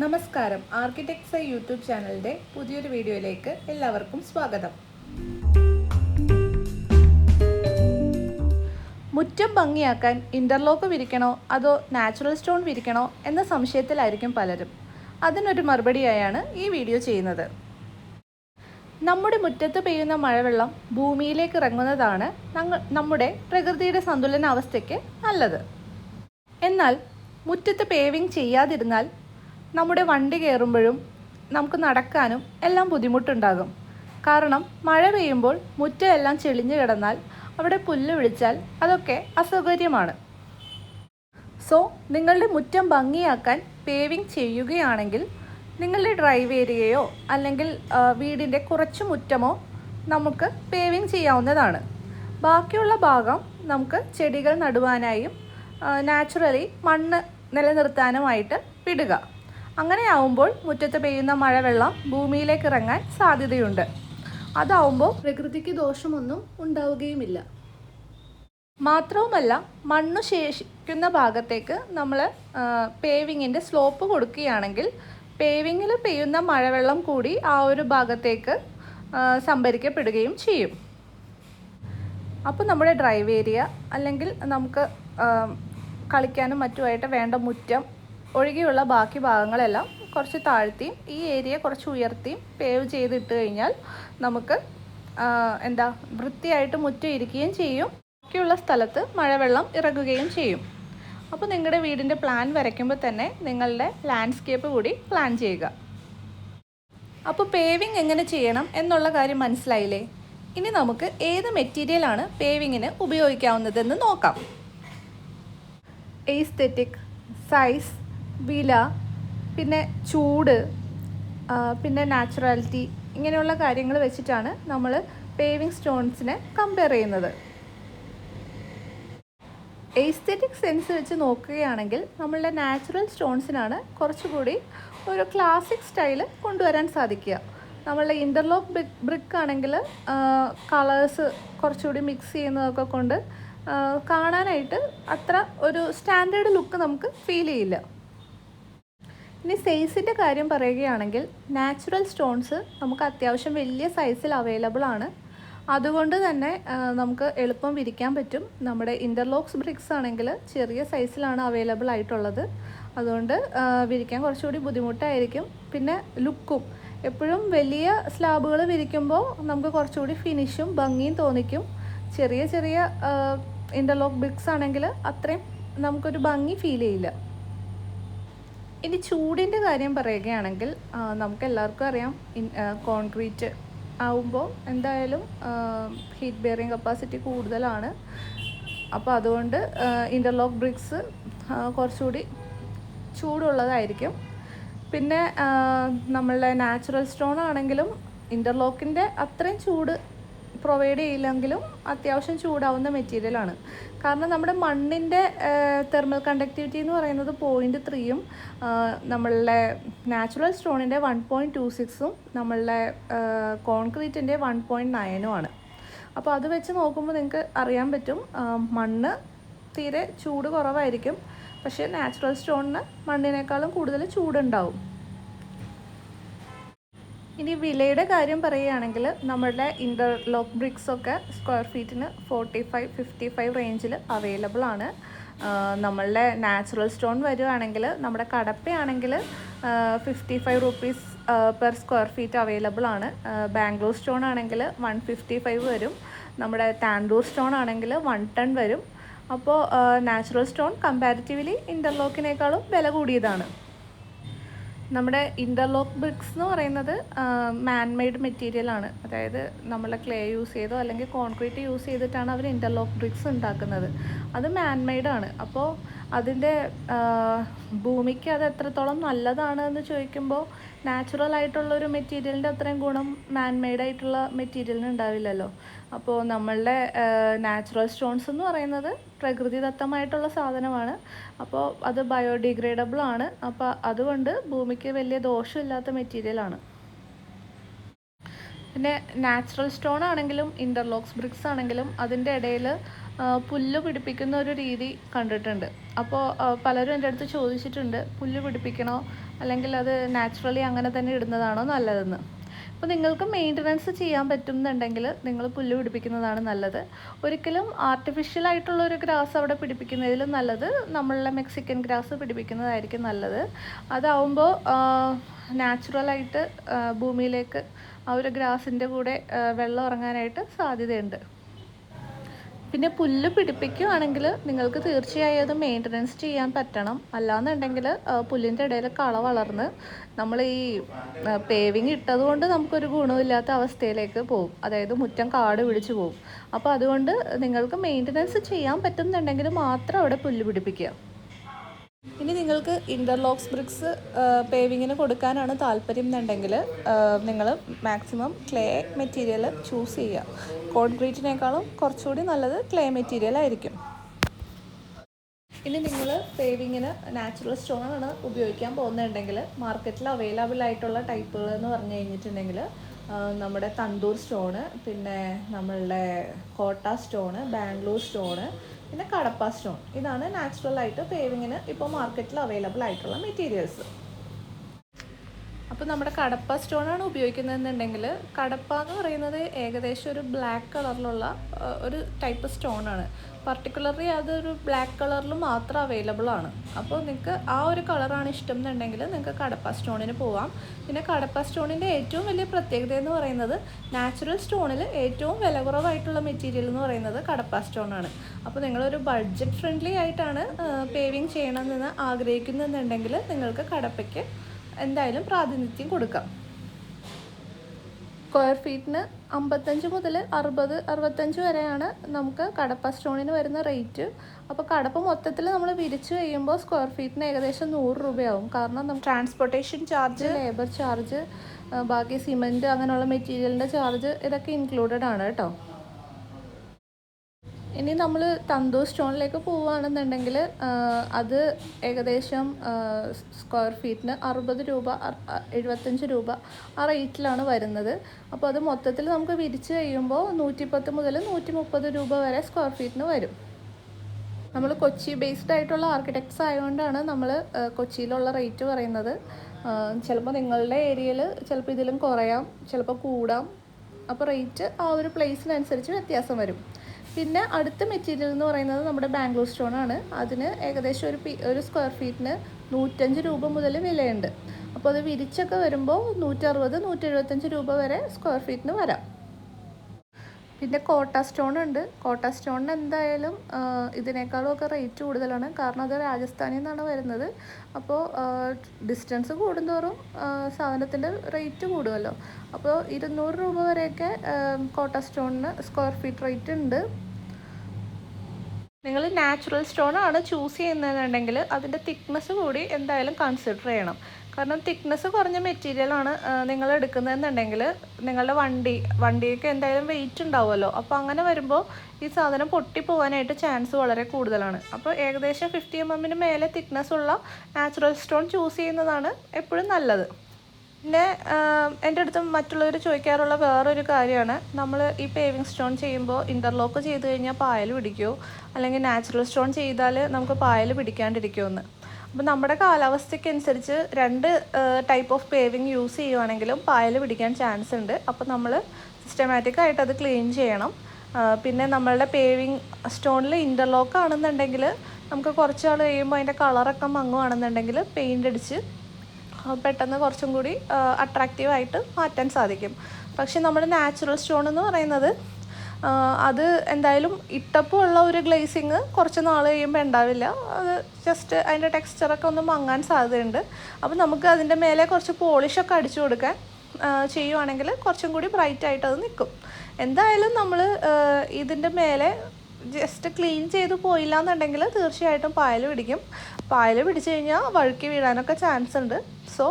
നമസ്കാരം. Architects YouTube ചാനലിന്റെ പുതിയൊരു വീഡിയോയിലേക്ക് എല്ലാവർക്കും സ്വാഗതം. മുറ്റം ഭംഗിയാക്കാൻ ഇന്റർലോക്ക് വിരിക്കണോ? അതോ നാച്ചുറൽ സ്റ്റോൺ വിരിക്കണോ? എന്ന സംശയത്തിലായിരിക്കും പലരും. അതിനൊരു മറുപടിയായാണ് ഈ വീഡിയോ ചെയ്യുന്നത്. നമ്മുടെ മുറ്റത്ത് പെയ്യുന്ന മഴവെള്ളം ഭൂമിയിലേക്ക് ഇറങ്ങുന്നതാണ് നമ്മുടെ പ്രകൃതിയുടെ സന്തുലനാവസ്ഥയ്ക്ക് നല്ലത്. എന്നാൽ മുറ്റത്ത് പേവിങ് ചെയ്യാതിരുന്നാൽ നമ്മുടെ വണ്ടി കയറുമ്പോഴും നമുക്ക് നടക്കാനും എല്ലാം ബുദ്ധിമുട്ടുണ്ടാകും. കാരണം മഴ പെയ്യുമ്പോൾ മുറ്റമെല്ലാം ചെളിഞ്ഞു കിടന്നാൽ അവിടെ പുല്ല് വിളിച്ചാൽ അതൊക്കെ അസൗകര്യമാണ്. സോ നിങ്ങളുടെ മുറ്റം ഭംഗിയാക്കാൻ പേവിങ് ചെയ്യുകയാണെങ്കിൽ നിങ്ങളുടെ ഡ്രൈവ് ഏരിയയോ അല്ലെങ്കിൽ വീടിന്റെ കുറച്ച് മുറ്റമോ നമുക്ക് പേവിങ് ചെയ്യാവുന്നതാണ്. ബാക്കിയുള്ള ഭാഗം നമുക്ക് ചെടികൾ നടുവാനായും നാച്ചുറലി മണ്ണ് നിലനിർത്താനുമായിട്ട് വിടുക. അങ്ങനെയാവുമ്പോൾ മുറ്റത്ത് പെയ്യുന്ന മഴവെള്ളം ഭൂമിയിലേക്ക് ഇറങ്ങാൻ സാധ്യതയുണ്ട്. അതാവുമ്പോൾ പ്രകൃതിക്ക് ദോഷമൊന്നും ഉണ്ടാവുകയുമില്ല. മാത്രവുമല്ല മണ്ണ് ശേഷിക്കുന്ന ഭാഗത്തേക്ക് നമ്മൾ പേവിങ്ങിന്റെ സ്ലോപ്പ് കൊടുക്കുകയാണെങ്കിൽ പേവിങ്ങിൽ പെയ്യുന്ന മഴവെള്ളം കൂടി ആ ഒരു ഭാഗത്തേക്ക് സംഭരിക്കപ്പെടുകയും ചെയ്യും. അപ്പോൾ നമ്മുടെ ഡ്രൈവ് ഏരിയ അല്ലെങ്കിൽ നമുക്ക് കളിക്കാനും മറ്റുമായിട്ട് വേണ്ട മുറ്റം ഒഴികെയുള്ള ബാക്കി ഭാഗങ്ങളെല്ലാം കുറച്ച് താഴ്ത്തിയും ഈ ഏരിയ കുറച്ച് ഉയർത്തിയും പേവ് ചെയ്തിട്ട് കഴിഞ്ഞാൽ നമുക്ക് എന്താ വൃത്തിയായിട്ട് മുറ്റം ഇരിക്കുകയും ചെയ്യും. ബാക്കിയുള്ള സ്ഥലത്ത് മഴവെള്ളം ഇറങ്ങുകയും ചെയ്യും. അപ്പോൾ നിങ്ങളുടെ വീടിന്റെ പ്ലാൻ വരയ്ക്കുമ്പോൾ തന്നെ നിങ്ങളുടെ ലാൻഡ്സ്കേപ്പ് കൂടി പ്ലാൻ ചെയ്യുക. അപ്പോൾ പേവിങ് എങ്ങനെ ചെയ്യണം എന്നുള്ള കാര്യം മനസ്സിലായില്ലേ? ഇനി നമുക്ക് ഏത് മെറ്റീരിയലാണ് പേവിങ്ങിന് ഉപയോഗിക്കാവുന്നതെന്ന് നോക്കാം. എയ്സ്തെറ്റിക് സൈസ് വില പിന്നെ ചൂട് പിന്നെ നാച്ചുറാലിറ്റി ഇങ്ങനെയുള്ള കാര്യങ്ങൾ വെച്ചിട്ടാണ് നമ്മൾ പേവിങ് സ്റ്റോൺസിനെ കമ്പയർ ചെയ്യുന്നത്. എയ്സ്തെറ്റിക് സെൻസ് വെച്ച് നോക്കുകയാണെങ്കിൽ നമ്മളുടെ നാച്ചുറൽ സ്റ്റോൺസിനാണ് കുറച്ചുകൂടി ഒരു ക്ലാസിക് സ്റ്റൈൽ കൊണ്ടുവരാൻ സാധിക്കുക. നമ്മളുടെ ഇന്റർലോക്ക് ബ്രിക്ക് ആണെങ്കിൽ കളേഴ്സ് കുറച്ചുകൂടി മിക്സ് ചെയ്യുന്നതൊക്കെ കൊണ്ട് കാണാനായിട്ട് അത്ര ഒരു സ്റ്റാൻഡേർഡ് ലുക്ക് നമുക്ക് ഫീൽ ചെയ്യില്ല. ഇനി സൈസിന്റെ കാര്യം പറയുകയാണെങ്കിൽ നാച്ചുറൽ സ്റ്റോൺസ് നമുക്ക് അത്യാവശ്യം വലിയ സൈസിൽ അവൈലബിൾ ആണ്. അതുകൊണ്ട് തന്നെ നമുക്ക് എളുപ്പം വിരിക്കാൻ പറ്റും. നമ്മുടെ ഇന്റർലോക്സ് ബ്രിക്സ് ആണെങ്കിൽ ചെറിയ സൈസിലാണ് അവൈലബിൾ ആയിട്ടുള്ളത്. അതുകൊണ്ട് വിരിക്കാൻ കുറച്ചുകൂടി ബുദ്ധിമുട്ടായിരിക്കും. പിന്നെ ലുക്കും. എപ്പോഴും വലിയ സ്ലാബുകൾ വിരിക്കുമ്പോൾ നമുക്ക് കുറച്ചുകൂടി ഫിനിഷും ഭംഗിയും തോന്നിക്കും. ചെറിയ ചെറിയ ഇന്റർലോക്ക് ബ്രിക്സ് ആണെങ്കിൽ അത്രയും നമുക്കൊരു ഭംഗി ഫീൽ ചെയ്യില്ല. ഇനി ചൂടിന്റെ കാര്യം പറയുകയാണെങ്കിൽ നമുക്ക് എല്ലാവർക്കും അറിയാം കോൺക്രീറ്റ് ആവുമ്പോൾ എന്തായാലും ഹീറ്റ് ബെയറിങ് കപ്പാസിറ്റി കൂടുതലാണ്. അപ്പോൾ അതുകൊണ്ട് ഇന്റർലോക്ക് ബ്രിക്സ് കുറച്ചുകൂടി ചൂടുള്ളതായിരിക്കും. പിന്നെ നമ്മളുടെ നാച്ചുറൽ സ്റ്റോൺ ആണെങ്കിലും ഇന്റർലോക്കിന്റെ അത്രയും ചൂട് പ്രൊവൈഡ് ചെയ്യില്ലെങ്കിലും അത്യാവശ്യം ചൂടാവുന്ന മെറ്റീരിയലാണ് കാരണം നമ്മുടെ മണ്ണിന്റെ തെർമൽ കണ്ടക്ടിവിറ്റി എന്ന് പറയുന്നത് പോയിന്റ് ത്രീയും നമ്മളുടെ നാച്ചുറൽ സ്റ്റോണിന്റെ വൺ പോയിന്റ് ടു സിക്സും നമ്മളുടെ കോൺക്രീറ്റിന്റെ വൺ പോയിന്റ് നയനും ആണ്. അപ്പോൾ അത് വെച്ച് നോക്കുമ്പോൾ നിങ്ങൾക്ക് അറിയാൻ പറ്റും മണ്ണ് തീരെ ചൂട് കുറവായിരിക്കും. പക്ഷേ നാച്ചുറൽ സ്റ്റോണിന് മണ്ണിനേക്കാളും കൂടുതൽ ചൂടുണ്ടാവും. ഇനി വിലയുടെ കാര്യം പറയുകയാണെങ്കിൽ നമ്മളുടെ ഇന്റർലോക്ക് ബ്രിക്സ് ഒക്കെ സ്ക്വയർ ഫീറ്റിന് ഫോർട്ടി ഫൈവ് ഫിഫ്റ്റി ഫൈവ് റേഞ്ചിൽ അവൈലബിൾ ആണ് നമ്മളുടെ നാച്ചുറൽ സ്റ്റോൺ വരുവാണെങ്കിൽ നമ്മുടെ കടപ്പയാണെങ്കിൽ fifty five rupees per square feet available ആണ്. ബാംഗ്ലൂർ സ്റ്റോൺ ആണെങ്കിൽ വൺ ഫിഫ്റ്റി ഫൈവ് വരും. നമ്മുടെ താൻഡൂർ സ്റ്റോൺ ആണെങ്കിൽ വൺ ടൺ വരും. അപ്പോൾ നാച്ചുറൽ സ്റ്റോൺ കമ്പാരിറ്റീവ്ലി ഇന്റർലോക്കിനേക്കാളും വില കൂടിയതാണ്. നമ്മുടെ ഇന്റർലോക്ക് ബ്രിക്സ് എന്ന് പറയുന്നത് മാൻമെയ്ഡ് മെറ്റീരിയലാണ് അതായത് നമ്മൾ ക്ലേ യൂസ് ചെയ്തോ അല്ലെങ്കിൽ കോൺക്രീറ്റ് യൂസ് ചെയ്തിട്ടാണ് അവർ ഇന്റർലോക്ക് ബ്രിക്സ് ഉണ്ടാക്കുന്നത്. അത് മാൻമെയ്ഡ് ആണ്. അപ്പോൾ അതിന്റെ ഭൂമിക്ക് അത് എത്രത്തോളം നല്ലതാണ് എന്ന് ചോദിക്കുമ്പോൾ നാച്ചുറൽ ആയിട്ടുള്ള ഒരു മെറ്റീരിയലിന്റെ അത്രയും ഗുണം മാൻമെയ്ഡ് ആയിട്ടുള്ള മെറ്റീരിയലിന് ഉണ്ടാവില്ലല്ലോ. അപ്പോൾ നമ്മളുടെ നാച്ചുറൽ സ്റ്റോൺസ് എന്ന് പറയുന്നത് പ്രകൃതിദത്തമായിട്ടുള്ള സാധനമാണ്. അപ്പോൾ അത് ബയോഡിഗ്രേഡബിൾ ആണ്. അപ്പോൾ അതുകൊണ്ട് ഭൂമിക്ക് വലിയ ദോഷമില്ലാത്ത മെറ്റീരിയലാണ് പിന്നെ നാച്ചുറൽ സ്റ്റോൺ ആണെങ്കിലും ഇന്റർലോക്സ് ബ്രിക്സ് ആണെങ്കിലും അതിന്റെ ഇടയിൽ പുല്ല് പിടിപ്പിക്കുന്ന ഒരു രീതി കണ്ടിട്ടുണ്ട്. അപ്പോൾ പലരും എന്റെ അടുത്ത് ചോദിച്ചിട്ടുണ്ട് പുല്ല് പിടിപ്പിക്കണോ? അല്ലെങ്കിൽ അത് നാച്ചുറലി അങ്ങനെ തന്നെ ഇടുന്നതാണോ നല്ലതെന്ന്? അപ്പോൾ നിങ്ങൾക്ക് മെയിന്റനൻസ് ചെയ്യാൻ പറ്റുന്നുണ്ടെങ്കിൽ നിങ്ങൾ പുല്ല് പിടിപ്പിക്കുന്നതാണ് നല്ലത്. ഒരിക്കലും ആർട്ടിഫിഷ്യൽ ആയിട്ടുള്ള ഒരു ഗ്രാസ് അവിടെ പിടിപ്പിക്കുന്നതിലും നല്ലത് നമ്മളുടെ മെക്സിക്കൻ ഗ്രാസ് പിടിപ്പിക്കുന്നതായിരിക്കും നല്ലത്. അതാവുമ്പോൾ നാച്ചുറലായിട്ട് ഭൂമിയിലേക്ക് ആ ഒരു ഗ്രാസിന്റെ കൂടെ വെള്ളം ഇറങ്ങാനായിട്ട് സാധ്യതയുണ്ട്. പിന്നെ പുല്ല് പിടിപ്പിക്കുകയാണെങ്കിൽ നിങ്ങൾക്ക് തീർച്ചയായും അത് മെയിന്റനൻസ് ചെയ്യാൻ പറ്റണം. അല്ലാന്നുണ്ടെങ്കിൽ പുല്ലിന്റെ ഇടയിൽ കള വളർന്ന് നമ്മൾ ഈ പേവിങ് ഇട്ടത് കൊണ്ട് നമുക്കൊരു ഗുണമില്ലാത്ത അവസ്ഥയിലേക്ക് പോകും. അതായത് മുറ്റം കാട് പിടിച്ച് പോകും. അപ്പോൾ അതുകൊണ്ട് നിങ്ങൾക്ക് മെയിന്റനൻസ് ചെയ്യാൻ പറ്റുന്നുണ്ടെങ്കിൽ മാത്രം അവിടെ പുല്ല് പിടിപ്പിക്കുക. ഇനി നിങ്ങൾക്ക് ഇന്റർലോക്സ് ബ്രിക്സ് പേവിങ്ങിന് കൊടുക്കാനാണ് താല്പര്യം എന്നുണ്ടെങ്കിൽ നിങ്ങൾ മാക്സിമം ക്ലേ മെറ്റീരിയൽ ചൂസ് ചെയ്യുക. കോൺക്രീറ്റിനേക്കാളും കുറച്ചുകൂടി നല്ലത് ക്ലേ മെറ്റീരിയൽ ആയിരിക്കും. ഇനി നിങ്ങൾ പേവിങ്ങിന് നാച്ചുറൽ സ്റ്റോൺ ആണ് ഉപയോഗിക്കാൻ പോകുന്നുണ്ടെങ്കിൽ മാർക്കറ്റിൽ അവൈലബിൾ ആയിട്ടുള്ള ടൈപ്പുകൾ എന്ന് പറഞ്ഞു കഴിഞ്ഞിട്ടുണ്ടെങ്കിൽ നമ്മുടെ തന്തൂർ സ്റ്റോണ് പിന്നെ നമ്മളുടെ കോട്ട സ്റ്റോണ് ബാംഗ്ലൂർ സ്റ്റോണ് പിന്നെ കടപ്പ സ്റ്റോൺ. ഇതാണ് നാച്ചുറൽ ആയിട്ട് പേവിങ്ങിന് ഇപ്പോൾ മാർക്കറ്റിൽ അവൈലബിൾ ആയിട്ടുള്ള മെറ്റീരിയൽസ് അപ്പോൾ നമ്മുടെ കടപ്പ സ്റ്റോൺ ആണ് ഉപയോഗിക്കുന്നതെന്നുണ്ടെങ്കിൽ കടപ്പ എന്ന് പറയുന്നത് ഏകദേശം ഒരു ബ്ലാക്ക് കളറിലുള്ള ഒരു ടൈപ്പ് സ്റ്റോൺ ആണ് പർട്ടിക്കുലർലി അതൊരു ബ്ലാക്ക് കളറിൽ മാത്രം അവൈലബിൾ ആണ്. അപ്പോൾ നിങ്ങൾക്ക് ആ ഒരു കളറാണ് ഇഷ്ടം എന്നുണ്ടെങ്കിൽ നിങ്ങൾക്ക് കടപ്പ സ്റ്റോണിന് പോവാം. പിന്നെ കടപ്പ സ്റ്റോണിന്റെ ഏറ്റവും വലിയ പ്രത്യേകത എന്ന് പറയുന്നത് നാച്ചുറൽ സ്റ്റോണിൽ ഏറ്റവും വില കുറവായിട്ടുള്ള മെറ്റീരിയൽ എന്ന് പറയുന്നത് കടപ്പ സ്റ്റോൺ ആണ് അപ്പോൾ നിങ്ങളൊരു ബഡ്ജറ്റ് ഫ്രണ്ട്ലി ആയിട്ടാണ് പേവിങ് ചെയ്യണമെന്ന് ആഗ്രഹിക്കുന്നുണ്ടെങ്കിൽ നിങ്ങൾക്ക് കടപ്പയ്ക്ക് എന്തായാലും പ്രാതിനിധ്യം കൊടുക്കാം. സ്ക്വയർ ഫീറ്റിന് അമ്പത്തഞ്ച് മുതൽ അറുപത് അറുപത്തഞ്ച് വരെയാണ് നമുക്ക് കടപ്പ സ്റ്റോണിന് വരുന്ന റേറ്റ് അപ്പോൾ കടപ്പ മൊത്തത്തിൽ നമ്മൾ വിരിച്ച് കഴിയുമ്പോൾ സ്ക്വയർ ഫീറ്റിന് ഏകദേശം നൂറ് രൂപയാവും. കാരണം നമുക്ക് ട്രാൻസ്പോർട്ടേഷൻ ചാർജ് ലേബർ ചാർജ് ബാക്കി സിമന്റ് അങ്ങനെയുള്ള മെറ്റീരിയലിന്റെ ചാർജ് ഇതൊക്കെ ഇൻക്ലൂഡഡ് ആണ് കേട്ടോ. ഇനി നമ്മൾ തന്തൂർ സ്റ്റോണിലേക്ക് പോവുകയാണെന്നുണ്ടെങ്കിൽ അത് ഏകദേശം സ്ക്വയർ ഫീറ്റിന് അറുപത് രൂപ എഴുപത്തഞ്ച് രൂപ ആ റേറ്റിലാണ് വരുന്നത്. അപ്പോൾ അത് മൊത്തത്തിൽ നമുക്ക് വിരിച്ച് കഴിയുമ്പോൾ നൂറ്റിപ്പത്ത് മുതൽ നൂറ്റി മുപ്പത് രൂപ വരെ സ്ക്വയർ ഫീറ്റിന് വരും. നമ്മൾ കൊച്ചി ബേസ്ഡ് ആയിട്ടുള്ള ആർക്കിടെക്ട്സ് ആയതുകൊണ്ടാണ് നമ്മൾ കൊച്ചിയിലുള്ള റേറ്റ് പറയുന്നത്. ചിലപ്പോൾ നിങ്ങളുടെ ഏരിയയിൽ ചിലപ്പോൾ ഇതിലും കുറയാം ചിലപ്പോൾ കൂടാം. അപ്പോൾ റേറ്റ് ആ ഒരു പ്ലേസിനനുസരിച്ച് വ്യത്യാസം വരും. പിന്നെ അടുത്ത മെറ്റീരിയൽ എന്ന് പറയുന്നത് നമ്മുടെ ബാംഗ്ലൂർ സ്റ്റോൺ ആണ്. അതിന് ഏകദേശം ഒരു പി ഒരു സ്ക്വയർ ഫീറ്റിന് നൂറ്റഞ്ച് രൂപ മുതൽ വിലയുണ്ട്. അപ്പോൾ അത് വിരിച്ചൊക്കെ വരുമ്പോൾ നൂറ്ററുപത് നൂറ്റെഴുപത്തഞ്ച് രൂപ വരെ സ്ക്വയർ ഫീറ്റിന് വരാം. പിന്നെ കോട്ട സ്റ്റോൺ ഉണ്ട്. കോട്ട സ്റ്റോണിന് എന്തായാലും ഇതിനേക്കാളും ഒക്കെ റേറ്റ് കൂടുതലാണ്. കാരണം അത് രാജസ്ഥാനിൽ നിന്നാണ് വരുന്നത്. അപ്പോൾ ഡിസ്റ്റൻസ് കൂടുന്തോറും സാധനത്തിന്റെ റേറ്റ് കൂടുമല്ലോ അപ്പോൾ ഇരുന്നൂറ് രൂപ വരെയൊക്കെ കോട്ട സ്റ്റോണിന് സ്ക്വയർ ഫീറ്റ് റേറ്റ് ഉണ്ട്. നിങ്ങൾ നാച്ചുറൽ സ്റ്റോൺ ആണ് ചൂസ് ചെയ്യുന്നതെന്നുണ്ടെങ്കിൽ അതിന്റെ തിക്നെസ് കൂടി എന്തായാലും കൺസിഡർ ചെയ്യണം. കാരണം തിക്നെസ് കുറഞ്ഞ മെറ്റീരിയലാണ് നിങ്ങൾ എടുക്കുന്നതെന്നുണ്ടെങ്കിൽ നിങ്ങളുടെ വണ്ടി വണ്ടിയൊക്കെ എന്തായാലും വെയിറ്റ് ഉണ്ടാവുമല്ലോ. അപ്പോൾ അങ്ങനെ വരുമ്പോൾ ഈ സാധനം പൊട്ടിപ്പോവാനായിട്ട് ചാൻസ് വളരെ കൂടുതലാണ്. അപ്പോൾ ഏകദേശം ഫിഫ്റ്റി എം എമ്മിന് മേലെ തിക്നെസ് ഉള്ള നാച്ചുറൽ സ്റ്റോൺ ചൂസ് ചെയ്യുന്നതാണ് എപ്പോഴും നല്ലത്. പിന്നെ എന്റെ അടുത്ത് മറ്റുള്ളവർ ചോദിക്കാറുള്ള വേറൊരു കാര്യമാണ്. നമ്മൾ ഈ പേവിങ് സ്റ്റോൺ ചെയ്യുമ്പോൾ ഇന്റർലോക്ക് ചെയ്ത് കഴിഞ്ഞാൽ പായൽ പിടിക്കുമോ അല്ലെങ്കിൽ നാച്ചുറൽ സ്റ്റോൺ ചെയ്താൽ നമുക്ക് പായൽ പിടിക്കാണ്ടിരിക്കുമോ എന്ന് അപ്പോൾ നമ്മുടെ കാലാവസ്ഥയ്ക്കനുസരിച്ച് രണ്ട് ടൈപ്പ് ഓഫ് പേവിങ് യൂസ് ചെയ്യുവാണെങ്കിലും പായൽ പിടിക്കാൻ ചാൻസ് ഉണ്ട്. അപ്പോൾ നമ്മൾ സിസ്റ്റമാറ്റിക്കായിട്ട് അത് ക്ലീൻ ചെയ്യണം. പിന്നെ നമ്മളുടെ പേവിങ് സ്റ്റോണിൽ ഇന്റർലോക്ക് ആണെന്നുണ്ടെങ്കിൽ നമുക്ക് കുറച്ച് നാൾ കഴിയുമ്പോൾ അതിന്റെ കളറൊക്കെ മങ്ങുവാണെന്നുണ്ടെങ്കിൽ പെയിന്റ് അടിച്ച് പെട്ടെന്ന് കുറച്ചും കൂടി അട്രാക്റ്റീവായിട്ട് മാറ്റാൻ സാധിക്കും. പക്ഷെ നമ്മുടെ നാച്ചുറൽ സ്റ്റോൺ എന്ന് പറയുന്നത് അത് എന്തായാലും ഇട്ടപ്പോൾ ഉള്ള ഒരു ഗ്ലേസിങ് കുറച്ച് നാൾ കഴിയുമ്പോൾ ഉണ്ടാവില്ല. അത് ജസ്റ്റ് അതിന്റെ ടെക്സ്ചറൊക്കെ ഒന്ന് മങ്ങാൻ സാധ്യതയുണ്ട്. അപ്പോൾ നമുക്ക് അതിന്റെ മേലെ കുറച്ച് പോളിഷൊക്കെ അടിച്ചു കൊടുക്കാൻ ചെയ്യുവാണെങ്കിൽ കുറച്ചും കൂടി ബ്രൈറ്റ് ആയിട്ട് അത് നിൽക്കും. എന്തായാലും നമ്മൾ ഇതിന്റെ മേലെ ജസ്റ്റ് ക്ലീൻ ചെയ്ത് പോയില്ല എന്നുണ്ടെങ്കിൽ തീർച്ചയായിട്ടും പായൽ പിടിക്കും. പായൽ പിടിച്ചു കഴിഞ്ഞാൽ വഴുക്കി വീഴാനൊക്കെ ചാൻസ് ഉണ്ട്. സോ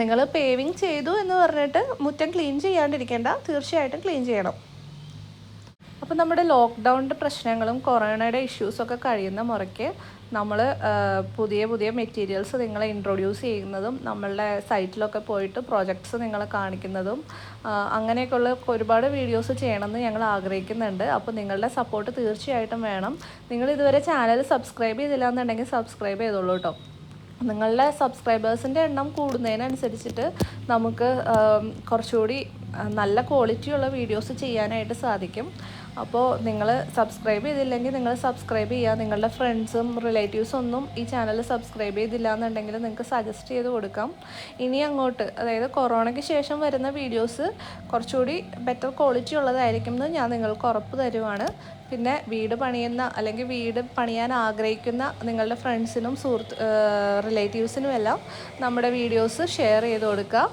നിങ്ങൾ പേവിങ് ചെയ്തു എന്ന് പറഞ്ഞിട്ട് മുറ്റം ക്ലീൻ ചെയ്യാണ്ടിരിക്കേണ്ട. തീർച്ചയായിട്ടും ക്ലീൻ ചെയ്യണം. അപ്പോൾ നമ്മുടെ ലോക്ക്ഡൗണിന്റെ പ്രശ്നങ്ങളും കൊറോണയുടെ ഇഷ്യൂസൊക്കെ കഴിയുന്ന മുറയ്ക്ക് നമ്മൾ പുതിയ പുതിയ മെറ്റീരിയൽസ് നിങ്ങളെ ഇൻട്രൊഡ്യൂസ് ചെയ്യുന്നതും നമ്മളുടെ സൈറ്റിലൊക്കെ പോയിട്ട് പ്രോജക്ട്സ് നിങ്ങളെ കാണിക്കുന്നതും അങ്ങനെയൊക്കെയുള്ള ഒരുപാട് വീഡിയോസ് ചെയ്യണമെന്ന് ഞങ്ങൾ ആഗ്രഹിക്കുന്നുണ്ട്. അപ്പോൾ നിങ്ങളുടെ സപ്പോർട്ട് തീർച്ചയായിട്ടും വേണം. നിങ്ങൾ ഇതുവരെ ചാനൽ സബ്സ്ക്രൈബ് ചെയ്തില്ല എന്നുണ്ടെങ്കിൽ സബ്സ്ക്രൈബ് ചെയ്തോളൂ കേട്ടോ നിങ്ങളുടെ സബ്സ്ക്രൈബേഴ്സിന്റെ എണ്ണം കൂടുന്നതിനനുസരിച്ചിട്ട് നമുക്ക് കുറച്ചുകൂടി നല്ല ക്വാളിറ്റിയുള്ള വീഡിയോസ് ചെയ്യാനായിട്ട് സാധിക്കും. അപ്പോൾ നിങ്ങൾ സബ്സ്ക്രൈബ് ചെയ്തില്ലെങ്കിൽ നിങ്ങൾ സബ്സ്ക്രൈബ് ചെയ്യുക. നിങ്ങളുടെ ഫ്രണ്ട്സും റിലേറ്റീവ്സും ഒന്നും ഈ ചാനൽ സബ്സ്ക്രൈബ് ചെയ്തില്ല എന്നുണ്ടെങ്കിൽ നിങ്ങൾക്ക് സജസ്റ്റ് ചെയ്ത് കൊടുക്കാം. ഇനി അങ്ങോട്ട് അതായത് കൊറോണയ്ക്ക് ശേഷം വരുന്ന വീഡിയോസ് കുറച്ചുകൂടി ബെറ്റർ ക്വാളിറ്റി ഉള്ളതായിരിക്കും എന്ന് ഞാൻ നിങ്ങൾക്ക് ഉറപ്പ് തരുവാണ്. പിന്നെ വീട് പണിയുന്ന അല്ലെങ്കിൽ വീട് പണിയാൻ ആഗ്രഹിക്കുന്ന നിങ്ങളുടെ ഫ്രണ്ട്സിനും സുഹൃത്ത് റിലേറ്റീവ്സിനും എല്ലാം നമ്മുടെ വീഡിയോസ് ഷെയർ ചെയ്ത് കൊടുക്കുക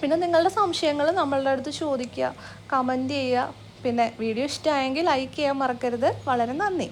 പിന്നെ നിങ്ങളുടെ സംശയങ്ങൾ നമ്മളുടെ അടുത്ത് ചോദിക്കുക കമന്റ് ചെയ്യുക. പിന്നെ വീഡിയോ ഇഷ്ടമായെങ്കിൽ ലൈക്ക് ചെയ്യാൻ മറക്കരുത്. വളരെ നന്ദി.